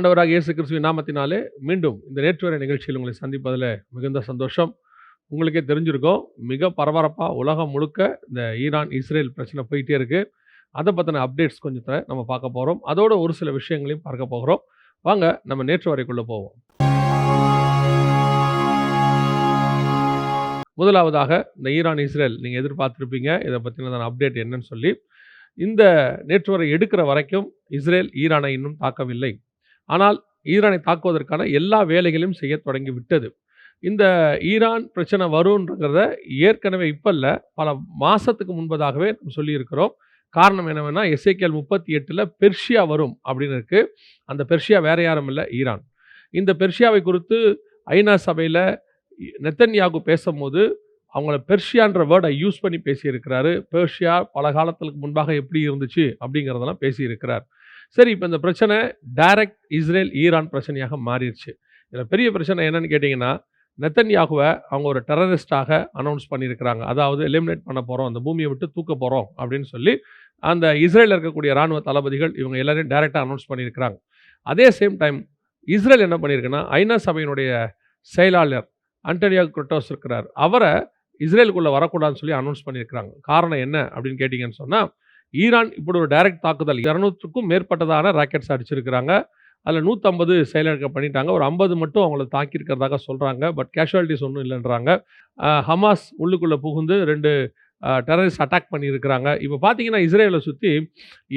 ஆண்டவராக இயேசு கிறிஸ்துவின் நாமத்தினாலே மீண்டும் இந்த நேற்று வரை நிகழ்ச்சியில் உங்களை சந்திப்பதில் மிகுந்த சந்தோஷம். உங்களுக்கே தெரிஞ்சிருக்கும் மிக பரபரப்பாக உலகம் முழுக்க இந்த ஈரான் இஸ்ரேல் பிரச்சனை போயிட்டே இருக்குது அதை பற்றின அப்டேட்ஸ் கொஞ்சம் நம்ம பார்க்க போகிறோம் அதோட ஒரு சில விஷயங்களையும் பார்க்க போகிறோம். வாங்க நம்ம நேற்று வரைக்குள்ளே போவோம். முதலாவதாக இந்த ஈரான் இஸ்ரேல் நீங்கள் எதிர்பார்த்துருப்பீங்க. இதை பற்றினதான அப்டேட் என்னன்னு சொல்லி. இந்த நேற்று வரை எடுக்கிற வரைக்கும் இஸ்ரேல் ஈரானை இன்னும் தாக்கவில்லை. ஆனால் ஈரானை தாக்குவதற்கான எல்லா வேலைகளையும் செய்ய தொடங்கி விட்டது. இந்த ஈரான் பிரச்சனை வரும்ன்றத ஏற்கனவே இப்போ இல்லை பல மாதத்துக்கு முன்பதாகவே நம்ம சொல்லியிருக்கிறோம். காரணம் என்னவென்னா எஸ்ஐகேஎல் முப்பத்தி எட்டில் பெர்ஷியா வரும் அப்படின்னு இருக்குது அந்த பெர்ஷியா வேற யாரும் இல்லை ஈரான். இந்த பெர்ஷியாவை குறித்து ஐநா சபையில் நெத்தன்யாகு பேசும்போது அவங்கள பெர்ஷியான்ற வேர்டை யூஸ் பண்ணி பேசியிருக்கிறாரு. பெர்ஷியா பல காலத்துக்கு முன்பாக எப்படி இருந்துச்சு அப்படிங்கிறதெல்லாம் பேசியிருக்கிறார். சரி இப்போ இந்த பிரச்சனை டைரக்ட் இஸ்ரேல் ஈரான் பிரச்சனையாக மாறிடுச்சு. இதில் பெரிய பிரச்சனை என்னன்னு கேட்டிங்கன்னா நெத்தன்யாகுவை அவங்க ஒரு டெரரிஸ்டாக அனௌன்ஸ் பண்ணியிருக்கிறாங்க. அதாவது எலிமினேட் பண்ண போகிறோம் அந்த பூமியை விட்டு தூக்க போகிறோம் அப்படின்னு சொல்லி அந்த இஸ்ரேலில் இருக்கக்கூடிய இராணுவ தளபதிகள் இவங்க எல்லாரையும் டைரெக்டாக அனௌன்ஸ் பண்ணியிருக்கிறாங்க. அதே சேம் டைம் இஸ்ரேல் என்ன பண்ணியிருக்குன்னா ஐநா சபையினுடைய செயலாளர் அண்டனியா குட்டோஸ் இருக்கிறார். அவரை இஸ்ரேலுக்குள்ளே வரக்கூடாதுன்னு சொல்லி அனௌன்ஸ் பண்ணியிருக்கிறாங்க. காரணம் என்ன அப்படின்னு கேட்டிங்கன்னு சொன்னால் ஈரான் இப்படி ஒரு டைரக்ட் தாக்குதல் இரநூற்றுக்கும் மேற்பட்டதான ராக்கெட்ஸ் அடிச்சிருக்கிறாங்க. அதில் நூற்றம்பது செயலிழக்க பண்ணிட்டாங்க. ஒரு ஐம்பது மட்டும் அவங்கள தாக்கியிருக்கிறதாக சொல்கிறாங்க பட் கேஷுவாலிட்டிஸ் ஒன்றும் இல்லைன்றாங்க. ஹமாஸ் உள்ளுக்குள்ளே புகுந்து ரெண்டு டெரரிஸ்ட் அட்டாக் பண்ணியிருக்கிறாங்க. இப்போ பார்த்தீங்கன்னா இஸ்ரேலை சுற்றி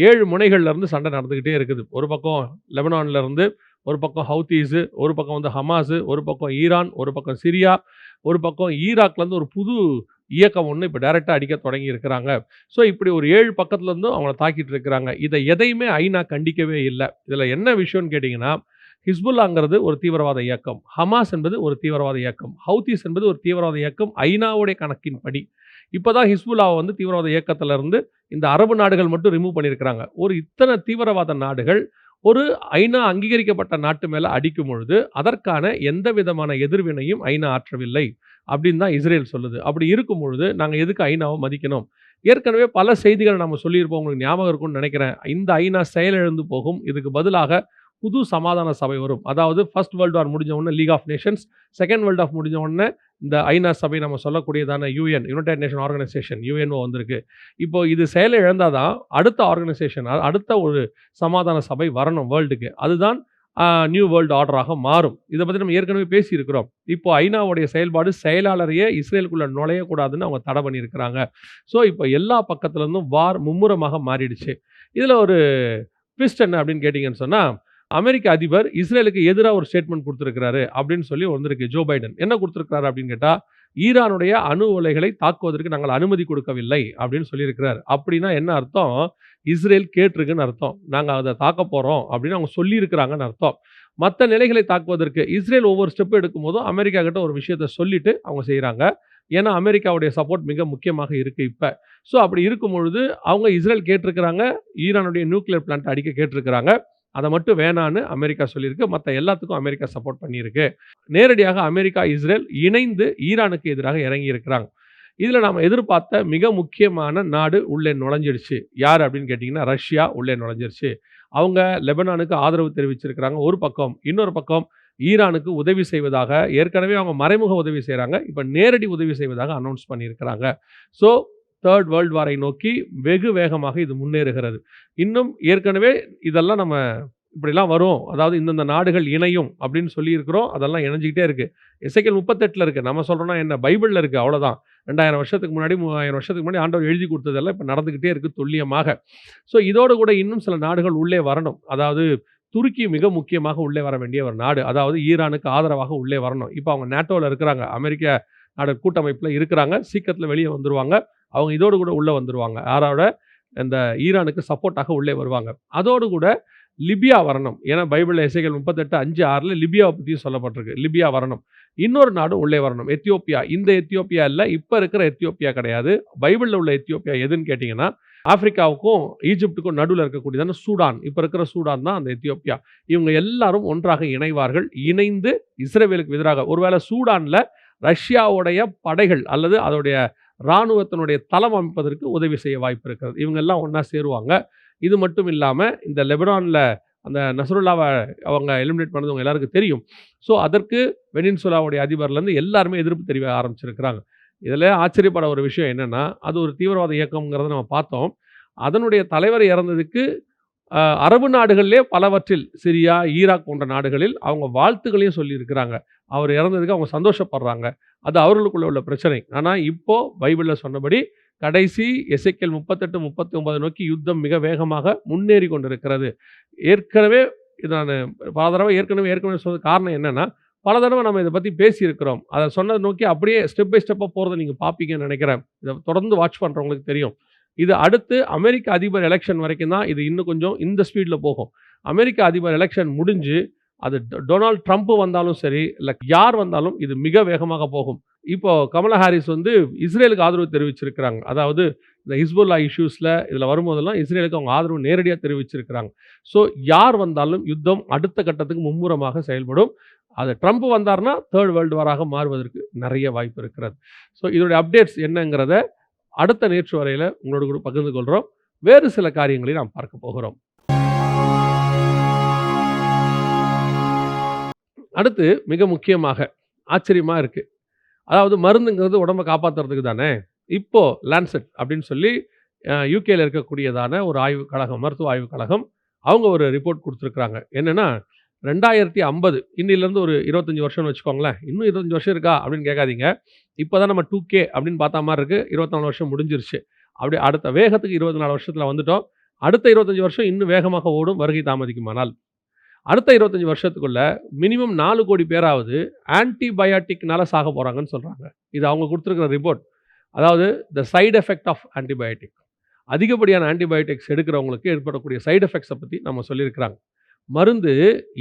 ஏழு முனைகள்லேருந்து சண்டை நடந்துக்கிட்டே இருக்குது. ஒரு பக்கம் லெபனான்லேருந்து ஒரு பக்கம் ஹவுத்தீஸு ஒரு பக்கம் வந்து ஹமாஸு ஒரு பக்கம் ஈரான் ஒரு பக்கம் சிரியா ஒரு பக்கம் ஈராக்லேருந்து ஒரு புது இயக்கம் ஒன்று இப்போ டைரெக்டாக அடிக்க தொடங்கி இருக்கிறாங்க ஸோ இப்படி ஒரு ஏழு பக்கத்துலேருந்தும் அவங்கள தாக்கிட்டு இருக்கிறாங்க இதை எதையுமே ஐநா கண்டிக்கவே இல்லை. இதில் என்ன விஷயம்னு கேட்டிங்கன்னா ஹிஸ்புல்லாங்கிறது ஒரு தீவிரவாத இயக்கம். ஹமாஸ் என்பது ஒரு தீவிரவாத இயக்கம். ஹவுதிஸ் என்பது ஒரு தீவிரவாத இயக்கம். ஐநாவுடைய கணக்கின்படி இப்போ தான் ஹிஸ்புல்லாவை வந்து தீவிரவாத இயக்கத்துல இருந்து இந்த அரபு நாடுகள் மட்டும் ரிமூவ் பண்ணியிருக்கிறாங்க. ஒரு இத்தனை தீவிரவாத நாடுகள் ஒரு ஐநா அங்கீகரிக்கப்பட்ட நாட்டு மேலே அடிக்கும் பொழுது அதற்கான எந்த விதமான எதிர்வினையும் ஐநா ஆற்றவில்லை. அப்படின்னு தான் இஸ்ரேல் சொல்லுது. அப்படி இருக்கும் பொழுது நாங்கள் எதுக்கு ஐநாவை மதிக்கணும்? ஏற்கனவே பல செய்திகளை நம்ம சொல்லியிருப்போம். உங்களுக்கு ஞாபகம் இருக்கும்னு நினைக்கிறேன். இந்த ஐநா செயலிழந்து போகும். இதுக்கு பதிலாக புது சமாதான சபை வரும். அதாவது ஃபர்ஸ்ட் வேர்ல்டு வார் முடிஞ்ச உடனே league of nations second world of முடிஞ்ச உடனே இந்த ஐநா சபை நம்ம சொல்லக்கூடியதான UN United Nation Organisation UNO வந்திருக்கு. இப்போ இது செயலை இழந்தாதான் அடுத்த ஆர்கனைசேஷன் அடுத்த ஒரு சமாதான சபை வரணும் வேர்ல்டுக்கு அதுதான் நியூ வேர்ல்டு ஆர்டராக மாறும். இதை பற்றி நம்ம ஏற்கனவே பேசியிருக்கிறோம். இப்போ ஐநாவுடைய செயல்பாடு செயலாளரையே இஸ்ரேலுக்குள்ளே நுழையக்கூடாதுன்னு அவங்க தடை பண்ணியிருக்கிறாங்க. ஸோ இப்போ எல்லா பக்கத்துலேருந்தும் வார் மும்முரமாக மாறிடுச்சு. இதில் ஒரு ட்விஸ்ட் என்ன அப்படின்னு கேட்டிங்கன்னு சொன்னால் அமெரிக்க அதிபர் இஸ்ரேலுக்கு எதிராக ஒரு ஸ்டேட்மெண்ட் கொடுத்துருக்கிறாரு அப்படின்னு சொல்லி வந்திருக்கு ஜோ பைடன். என்ன கொடுத்துருக்காரு அப்படின்னு கேட்டால் ஈரானுடைய அணு உலைகளை தாக்குவதற்கு நாங்கள் அனுமதி கொடுக்கவில்லை அப்படின்னு சொல்லியிருக்கிறார். அப்படின்னா என்ன அர்த்தம்? இஸ்ரேல் கேட்டிருக்குன்னு அர்த்தம். நாங்கள் அதை தாக்க போகிறோம் அப்படின்னு அவங்க சொல்லியிருக்கிறாங்கன்னு அர்த்தம். மற்ற நிலைகளை தாக்குவதற்கு இஸ்ரேல் ஒவ்வொரு ஸ்டெப் எடுக்கும்போதும் அமெரிக்கா கிட்ட ஒரு விஷயத்த சொல்லிட்டு அவங்க செய்கிறாங்க ஏன்னா அமெரிக்காவுடைய சப்போர்ட் மிக முக்கியமாக இருக்குது இப்போ. ஸோ அப்படி இருக்கும் பொழுது அவங்க இஸ்ரேல் கேட்டிருக்கிறாங்க ஈரானுடைய நியூக்ளியர் பிளான்ட் அடிக்க கேட்டிருக்கிறாங்க. அதை மட்டும் வேணான்னு அமெரிக்கா சொல்லியிருக்கு. மற்ற எல்லாத்துக்கும் அமெரிக்கா சப்போர்ட் பண்ணியிருக்கு. நேரடியாக அமெரிக்கா இஸ்ரேல் இணைந்து ஈரானுக்கு எதிராக இறங்கி இருக்கிறாங்க இதில் நாம் எதிர்பார்த்த மிக முக்கியமான நாடு உள்ளே நுழைஞ்சிடுச்சு. யார் அப்படின்னு கேட்டிங்கன்னா ரஷ்யா உள்ளே நுழைஞ்சிருச்சு. அவங்க லெபனானுக்கு ஆதரவு தெரிவிச்சிருக்கிறாங்க. ஒரு பக்கம் இன்னொரு பக்கம் ஈரானுக்கு உதவி செய்வதாக ஏற்கனவே அவங்க மறைமுக உதவி செய்கிறாங்க இப்போ நேரடி உதவி செய்வதாக அனௌன்ஸ் பண்ணியிருக்கிறாங்க. ஸோ தேர்ட் வேர்ல்டு வாரை நோக்கி வெகு வேகமாக இது முன்னேறுகிறது. இன்னும் ஏற்கனவே இதெல்லாம் நம்ம இப்படிலாம் வரும். அதாவது இந்தந்த நாடுகள் இணையும் அப்படின்னு சொல்லியிருக்கிறோம். அதெல்லாம் இணைஞ்சிக்கிட்டே இருக்குது இசைக்கல் முப்பத்தெட்டில் இருக்குது நம்ம சொல்கிறோன்னா என்ன? பைபிளில் இருக்குது அவ்வளோதான் ரெண்டாயிரம் வருஷத்துக்கு முன்னாடி மூவாயிரம் வருஷத்துக்கு முன்னாடி ஆண்டவர் எழுதி கொடுத்ததெல்லாம் இப்போ நடந்துக்கிட்டே இருக்குது துல்லியமாக. ஸோ இதோடு கூட இன்னும் சில நாடுகள் உள்ளே வரணும். அதாவது துருக்கி மிக முக்கியமாக உள்ளே வர வேண்டிய ஒரு நாடு. அதாவது ஈரானுக்கு ஆதரவாக உள்ளே வரணும். இப்போ அவங்க நேட்டோவில் இருக்கிறாங்க. அமெரிக்க நாடு கூட்டமைப்பில் இருக்கிறாங்க. சீக்கிரத்தில் வெளியே வந்துருவாங்க. அவங்க இதோடு கூட உள்ளே வந்துடுவாங்க யாரோட? இந்த ஈரானுக்கு சப்போர்ட்டாக உள்ளே வருவாங்க. அதோடு கூட லிபியா வரணும். ஏன்னா பைபிளில் இசைகள் முப்பத்தெட்டு அஞ்சு ஆறில் லிபியாவை பற்றியும் சொல்லப்பட்டிருக்கு. லிபியா வரணும். இன்னொரு நாடும் உள்ளே வரணும். எத்தியோப்பியா. இந்த எத்தியோப்பியா இல்லை. இப்போ இருக்கிற எத்தியோப்பியா கிடையாது. பைபிளில் உள்ள எத்தியோப்பியா எதுன்னு கேட்டிங்கன்னா ஆப்பிரிக்காவுக்கும் ஈஜிப்டுக்கும் நடுவில் இருக்கக்கூடியதான சூடான். இப்போ இருக்கிற சூடான் தான் அந்த எத்தியோப்பியா. இவங்க எல்லாரும் ஒன்றாக இணைவார்கள். இணைந்து இஸ்ரேவேலுக்கு எதிராக. ஒருவேளை சூடானில் ரஷ்யாவுடைய படைகள் அல்லது அதோடைய இராணுவத்தினுடைய தளம் அமைப்பதற்கு உதவி செய்ய வாய்ப்பு இருக்கிறது இவங்கெல்லாம் ஒன்றா சேருவாங்க இது மட்டும் இல்லாமல் இந்த லெபனானில் அந்த நசருல்லாவை அவங்க எலிமினேட் பண்ணது அவங்க எல்லாருக்கும் தெரியும். ஸோ அதற்கு வெனின்சுலாவுடைய அதிபர்லேருந்து எல்லாருமே எதிர்ப்பு தெரிவிக்க ஆரம்பிச்சிருக்கிறாங்க. இதில் ஆச்சரியப்பட ஒரு விஷயம் என்னென்னா அது ஒரு தீவிரவாத இயக்கம்ங்கிறத நம்ம பார்த்தோம். அதனுடைய தலைவர் இறந்ததுக்கு அரபு நாடுகளிலே பலவற்றில் சிரியா, ஈராக் போன்ற நாடுகளில் அவங்க வாழ்த்துக்களையும் சொல்லியிருக்கிறாங்க. அவர் இறந்ததுக்கு அவங்க சந்தோஷப்படுறாங்க. அது அவர்களுக்குள்ள உள்ள பிரச்சனை. ஆனால் இப்போது பைபிளில் சொன்னபடி கடைசி எசைக்கல் முப்பத்தெட்டு முப்பத்தி ஒன்பது நோக்கி யுத்தம் மிக வேகமாக முன்னேறி கொண்டிருக்கிறது. ஏற்கனவே இத பல தடவை ஏற்கனவே ஏற்கனவே சொன்ன காரணம் என்னென்னா பல தடவை நம்ம இதை பற்றி பேசியிருக்கிறோம். அதை சொன்னத நோக்கி அப்படியே ஸ்டெப் பை ஸ்டெப்பாக போகிறத நீங்கள் பார்ப்பீங்கன்னு நினைக்கிறேன் இதை தொடர்ந்து வாட்ச் பண்ணுறவங்களுக்கு தெரியும். இது அடுத்து அமெரிக்க அதிபர் எலக்ஷன் வரைக்கும் தான் இது இன்னும் கொஞ்சம் இந்த ஸ்பீடில் போகும். அமெரிக்க அதிபர் எலெக்ஷன் முடிஞ்சு, அது டொ டொனால்ட் ட்ரம்ப் வந்தாலும் சரி, இல்லை யார் வந்தாலும் இது மிக வேகமாக போகும். இப்போ கமலா ஹாரிஸ் வந்து இஸ்ரேலுக்கு ஆதரவு தெரிவிச்சிருக்கிறாங்க. அதாவது இந்த ஹிஸ்புல்லா இஷ்யூஸில் இதில் வரும்போதெல்லாம் இஸ்ரேலுக்கு அவங்க ஆதரவு நேரடியாக தெரிவிச்சிருக்கிறாங்க. ஸோ யார் வந்தாலும் யுத்தம் அடுத்த கட்டத்துக்கு மும்முரமாக செயல்படும். அது ட்ரம்ப் வந்தார்னா, தேர்ட் வேர்ல்டு வாராக மாறுவதற்கு நிறைய வாய்ப்பு இருக்கிறது. ஸோ இதோடைய அப்டேட்ஸ் என்னங்கிறத அடுத்த நேற்று வரையில் உங்களோட கூட பகிர்ந்து கொள்கிறோம் வேறு சில காரியங்களை நாம் பார்க்க போகிறோம். அடுத்து மிக முக்கியமாக ஆச்சரியமாக இருக்குது அதாவது மருந்துங்கிறது உடம்ப காப்பாற்றுறதுக்கு தானே. இப்போது லான்செட் அப்படின்னு சொல்லி அ இருக்கக்கூடியதான ஒரு ஆய்வு கழகம், மருத்துவ ஆய்வு கழகம். அவங்க ஒரு ரிப்போர்ட் கொடுத்துருக்குறாங்க என்னென்னா ரெண்டாயிரத்தி ஐம்பது இன்னிலேருந்து ஒரு 25 வருஷம்னு வச்சுக்கோங்களேன். இன்னும் 25 வருஷம் இருக்கா? அப்படின்னு கேட்காதீங்க. இப்போ தான் நம்ம 2கே அப்படின்னு பார்த்தா மாதிரி இருக்குது இருபத்தாலு வருஷம் முடிஞ்சிருச்சு. அப்படியே அடுத்த வேகத்துக்கு இருபத்தி நாலு வருஷத்தில் வந்துட்டோம். அடுத்த 25 வருஷம் இன்னும் வேகமாக ஓடும் வருகை தாமதிக்குமானால். அடுத்த 25 வருஷத்துக்குள்ள மினிமம் நாலு கோடி பேராவது ஆன்டிபயாட்டிக்னால சாக போகிறாங்கன்னு சொல்கிறாங்க இது அவங்க கொடுத்துருக்குற ரிப்போர்ட். அதாவது the side effect of antibiotic. அதிகப்படியான ஆன்டிபயோட்டிக்ஸ் எடுக்கிறவங்களுக்கு ஏற்படக்கூடிய சைடு எஃபெக்ட்ஸை பற்றி நம்ம சொல்லியிருக்கிறாங்க. மருந்து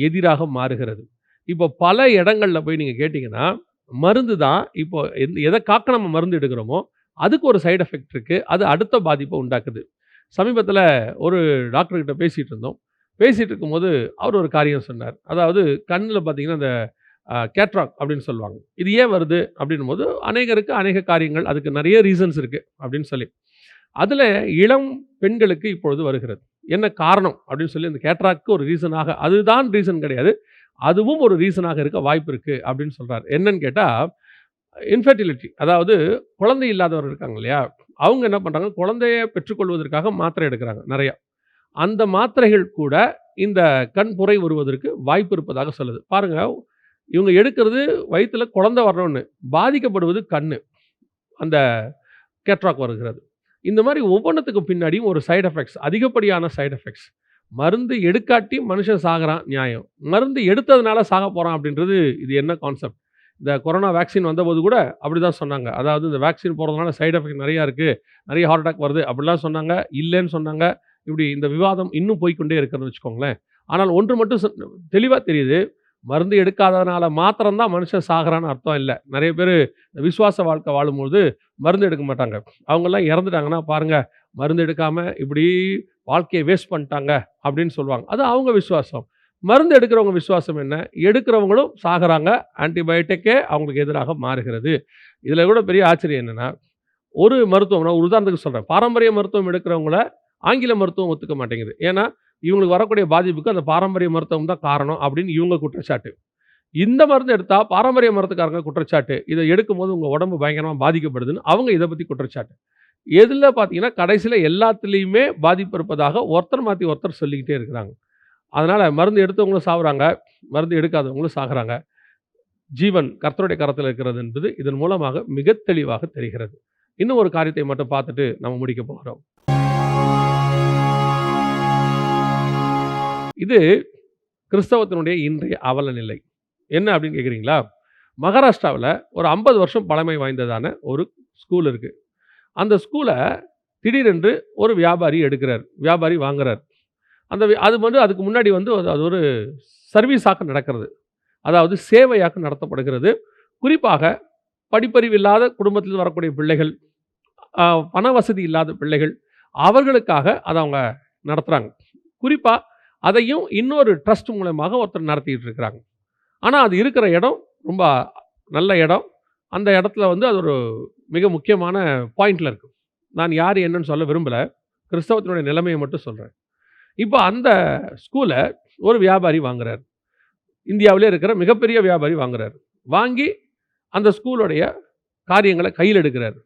எதிராக மாறுகிறது. இப்போ பல இடங்கள்ல போய் நீங்கள் கேட்டிங்கன்னா மருந்து தான் இப்போ எதை காக்க நம்ம மருந்து எடுக்கிறோமோ, அதுக்கு ஒரு சைடு எஃபெக்ட் இருக்குது அது அடுத்த பாதிப்பை உண்டாக்குது. சமீபத்தில் ஒரு டாக்டர் கிட்ட இருந்தோம். பேசிகிட்டு இருக்கும்போது அவர் ஒரு காரியம் சொன்னார். அதாவது கண்ணில் பார்த்தீங்கன்னா, அந்த கேட்ராக் அப்படின்னு சொல்லுவாங்க. இது ஏன் வருது? அப்படின்னும்போது அநேகருக்கு அநேக காரியங்கள் அதுக்கு நிறைய ரீசன்ஸ் இருக்குது அப்படின்னு சொல்லி. அதில் இளம் பெண்களுக்கு இப்பொழுது வருகிறது. என்ன காரணம்? அப்படின்னு சொல்லி அந்த கேட்ராக்கு ஒரு ரீசனாக அதுதான் ரீசன் கிடையாது. அதுவும் ஒரு ரீசனாக இருக்க வாய்ப்பு இருக்குது அப்படின்னு சொல்கிறார் என்னன்னு கேட்டால் இன்ஃபர்டிலிட்டி அதாவது குழந்தை இல்லாதவர் இருக்காங்க இல்லையா? அவங்க என்ன பண்ணுறாங்க குழந்தைய பெற்றுக்கொள்வதற்காக மாத்திரை எடுக்கிறாங்க நிறையா அந்த மாத்திரைகள் கூட இந்த கண் புரை வருவதற்கு வாய்ப்பு இருப்பதாக சொல்லுது. பாருங்க, இவங்க எடுக்கிறது வயிற்றில் குழந்தை வரணும்னு. பாதிக்கப்படுவது கண் அந்த கேட்ராக் வருகிறது. இந்த மாதிரி ஒவ்வொன்றத்துக்கு பின்னாடியும் ஒரு சைட் எஃபெக்ட்ஸ் அதிகப்படியான சைட் எஃபெக்ட்ஸ். மருந்து எடுக்காட்டி மனுஷன் சாகுறான் நியாயம். மருந்து எடுத்ததுனால சாக போகிறான் அப்படின்றது இது என்ன கான்செப்ட்? இந்த கொரோனா வேக்சின் வந்தபோது கூட அப்படிதான் சொன்னாங்க. அதாவது இந்த வேக்சின் போகிறதுனால சைடு எஃபெக்ட் நிறையா இருக்குது நிறைய ஹார்ட் அட்டாக் வருது அப்படிலாம் சொன்னாங்க. இல்லைன்னு சொன்னாங்க. இப்படி இந்த விவாதம் இன்னும் போய்க்கொண்டே இருக்கிறதுன்னு வச்சுக்கோங்களேன். ஆனால் ஒன்று மட்டும் தெளிவாக தெரியுது. மருந்து எடுக்காததுனால மாத்திரம்தான் மனுஷன் சாகுறான்னு அர்த்தம் இல்லை நிறைய பேர் விசுவாச வாழ்க்கை வாழும்போது மருந்து எடுக்க மாட்டாங்க. அவங்கெல்லாம் இறந்துட்டாங்கன்னா பாருங்கள் மருந்து எடுக்காமல் இப்படி வாழ்க்கையை வேஸ்ட் பண்ணிட்டாங்க அப்படின்னு சொல்லுவாங்க. அது அவங்க விசுவாசம். மருந்து எடுக்கிறவங்க விசுவாசம் என்ன? எடுக்கிறவங்களும் சாகுறாங்க. ஆன்டிபயோட்டிக்கே அவங்களுக்கு எதிராக மாறுகிறது. இதில் கூட பெரிய ஆச்சரியம் என்னென்னா ஒரு மருத்துவம் நான் ஒரு உதாரணத்துக்கு சொல்கிறேன் பாரம்பரிய மருத்துவம் எடுக்கிறவங்கள ஆங்கில மருத்துவம் ஒத்துக்க மாட்டேங்குது. ஏன்னா, இவங்களுக்கு வரக்கூடிய பாதிப்புக்கு அந்த பாரம்பரிய மருத்துவம் தான் காரணம் அப்படின்னு இவங்க குற்றச்சாட்டு. இந்த மருந்து எடுத்தால் பாரம்பரிய மருத்துக்காரங்க குற்றச்சாட்டு. இத எடுக்கும்போது உங்கள் உடம்பு பயங்கரமாக பாதிக்கப்படுதுன்னு அவங்க இதை பற்றி குற்றச்சாட்டு. எதில் பார்த்தீங்கன்னா, கடைசியில் எல்லாத்துலேயுமே பாதிப்பு இருப்பதாக ஒருத்தர் மாற்றி ஒருத்தர் சொல்லிக்கிட்டே இருக்கிறாங்க. அதனால் மருந்து எடுத்தவங்களும் சாவுறாங்க. மருந்து எடுக்காதவங்களும் சாகுறாங்க. ஜீவன் கர்த்தருடைய கரத்தில் இருக்கிறது என்பது இதன் மூலமாக மிக தெளிவாக தெரிகிறது. இன்னும் ஒரு காரியத்தை மட்டும் பார்த்துட்டு நம்ம முடிக்க போகிறோம். இது கிறிஸ்தவத்தினுடைய இன்றைய அவல நிலை. என்ன அப்படின்னு கேட்குறீங்களா மகாராஷ்டிராவில் ஒரு 50 வருஷம் பழமை வாய்ந்ததான ஒரு ஸ்கூல் இருக்குது அந்த ஸ்கூலை திடீரென்று ஒரு வியாபாரி எடுக்கிறார். வியாபாரி வாங்குறார். அந்த அது வந்து அதுக்கு முன்னாடி வந்து அது ஒரு சர்வீஸாக நடக்கிறது. அதாவது சேவையாக நடத்தப்படுகிறது. குறிப்பாக படிப்பறிவு இல்லாத குடும்பத்தில் வரக்கூடிய பிள்ளைகள், பண வசதி இல்லாத பிள்ளைகள், அவர்களுக்காக அதை அவங்க நடத்துகிறாங்க குறிப்பாக அதையும் இன்னொரு ட்ரஸ்ட் மூலமாக ஒருத்தர் நடத்திக்கிட்டு இருக்கிறாங்க. ஆனால் அது இருக்கிற இடம் ரொம்ப நல்ல இடம். அந்த இடத்துல வந்து அது ஒரு மிக முக்கியமான பாயிண்டில் இருக்குது நான் யார் என்னன்னு சொல்ல விரும்பல. கிறிஸ்தவத்தினுடைய நிலைமையை மட்டும் சொல்கிறேன் இப்போ அந்த ஸ்கூலை ஒரு வியாபாரி வாங்குறாரு. இந்தியாவிலே இருக்கிற மிகப்பெரிய வியாபாரி வாங்குறார் வாங்கி அந்த ஸ்கூலுடைய காரியங்களை கையில் எடுக்கிறார்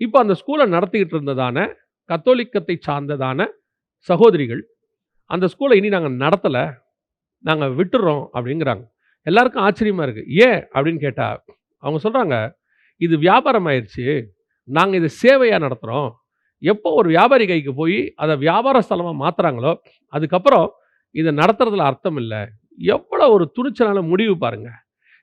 இப்போ அந்த ஸ்கூலை நடத்திக்கிட்டு இருந்ததான கத்தோலிக்கத்தை சார்ந்ததான சகோதரிகள், அந்த ஸ்கூலை இனி நாங்கள் நடத்தலை. நாங்கள் விட்டுறோம் அப்படிங்கிறாங்க. எல்லாருக்கும் ஆச்சரியமாக இருக்குது ஏன் அப்படின்னு கேட்டால் அவங்க சொல்கிறாங்க "இது வியாபாரம் ஆயிடுச்சு நாங்கள் இது சேவையாக நடத்துகிறோம் எப்போ ஒரு வியாபாரி கைக்கு போய் அதை வியாபார ஸ்தலமாக மாற்றுறாங்களோ அதுக்கப்புறம் இதை நடத்துறதுல அர்த்தம் இல்லை. எவ்வளோ ஒரு துணிச்சலான முடிவு பாருங்கள்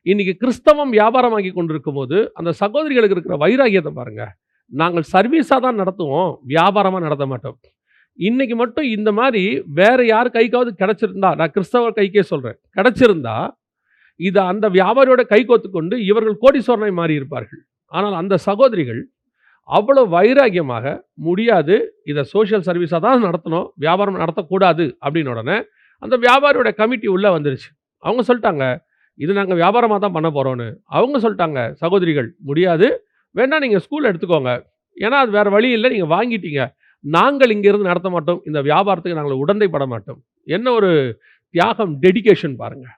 இன்றைக்கி கிறிஸ்தவம் வியாபாரமாகி கொண்டிருக்கும் போது அந்த சகோதரிகளுக்கு இருக்கிற வைராகியத்தை பாருங்கள் நாங்கள் சர்வீஸாக தான் நடத்துவோம். வியாபாரமாக நடத்த மாட்டோம். இன்னைக்கு மட்டும் இந்த மாதிரி வேற யார் கைக்காவது கிடைச்சிருந்தா, நான் கிறிஸ்தவர் கைக்கே சொல்கிறேன் கிடைச்சிருந்தா, இதை அந்த வியாபாரியோட கை கொண்டு இவர்கள் கோடீஸ்வரனாய் மாறியிருப்பார்கள். ஆனால் அந்த சகோதரிகள் அவ்வளோ வைராக்கியமாக, முடியாது. இதை சோஷியல் சர்வீஸாக தான் நடத்தணும். வியாபாரம் நடத்தக்கூடாது அப்படின்ன உடனே, அந்த வியாபாரியோட கமிட்டி உள்ளே வந்துருச்சு. அவங்க சொல்லிட்டாங்க "இது நாங்கள் வியாபாரமாக தான் பண்ண போகிறோன்னு அவங்க சொல்லிட்டாங்க சகோதரிகள், "முடியாது. வேணா நீங்கள் ஸ்கூல் எடுத்துக்கோங்க. ஏன்னா அது வேறு வழி இல்லை நீங்கள் வாங்கிட்டீங்க. நாங்கள் இங்கிருந்து நடத்த மாட்டோம். இந்த வியாபாரத்துக்கு நாங்கள் உடந்தைப்பட மாட்டோம்." என்ன ஒரு தியாகம், டெடிகேஷன் பாருங்கள்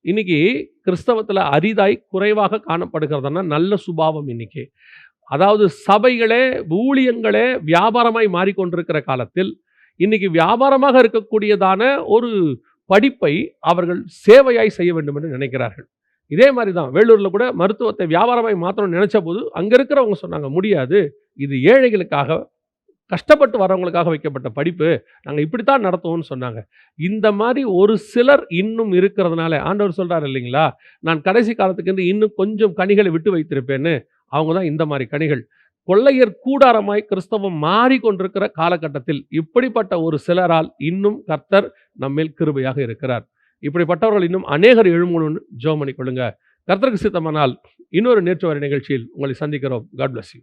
இன்னைக்கு கிறிஸ்தவத்தில் அரிதாய் குறைவாக காணப்படுகிறதுனா நல்ல சுபாவம் இன்னைக்கு. அதாவது சபைகளே, ஊழியங்களே வியாபாரமாய் மாறிக்கொண்டிருக்கிற காலத்தில், இன்னைக்கு வியாபாரமாக இருக்கக்கூடியதான ஒரு படிப்பை அவர்கள் சேவையாய் செய்ய வேண்டும் என்று நினைக்கிறார்கள். இதே மாதிரி தான் வேலூரில் கூட மருத்துவத்தை வியாபாரமாய் மாற்றணும்னு நினச்ச போது அங்கே இருக்கிறவங்க சொன்னாங்க, "முடியாது. இது ஏழைகளுக்காக, கஷ்டப்பட்டு வரவங்களுக்காக வைக்கப்பட்ட படிப்பு. நாங்கள் இப்படித்தான் நடத்துவோம்னு சொன்னாங்க. இந்த மாதிரி ஒரு சிலர் இன்னும் இருக்கிறதுனால ஆண்டவர் சொல்கிறார் இல்லைங்களா, "நான் கடைசி காலத்துக்கென்று இன்னும் கொஞ்சம் கனிகளை விட்டு வைத்திருப்பேன்னு." அவங்க தான் இந்த மாதிரி கனிகள். கொள்ளையர் கூடாரமாய் கிறிஸ்தவம் மாறிக்கொண்டிருக்கிற காலகட்டத்தில், இப்படிப்பட்ட ஒரு சிலரால் இன்னும் கர்த்தர் நம்மேல் கிருபையாக இருக்கிறார். இப்படிப்பட்டவர்கள் இன்னும் அநேகர் எழும்பணும்னு ஜோமணி பண்ணிக்கொள்ளுங்க. கர்த்தருக்கு சித்தமானால், இன்னொரு நேற்று வரை நிகழ்ச்சியில் உங்களை சந்திக்கிறோம். God bless you.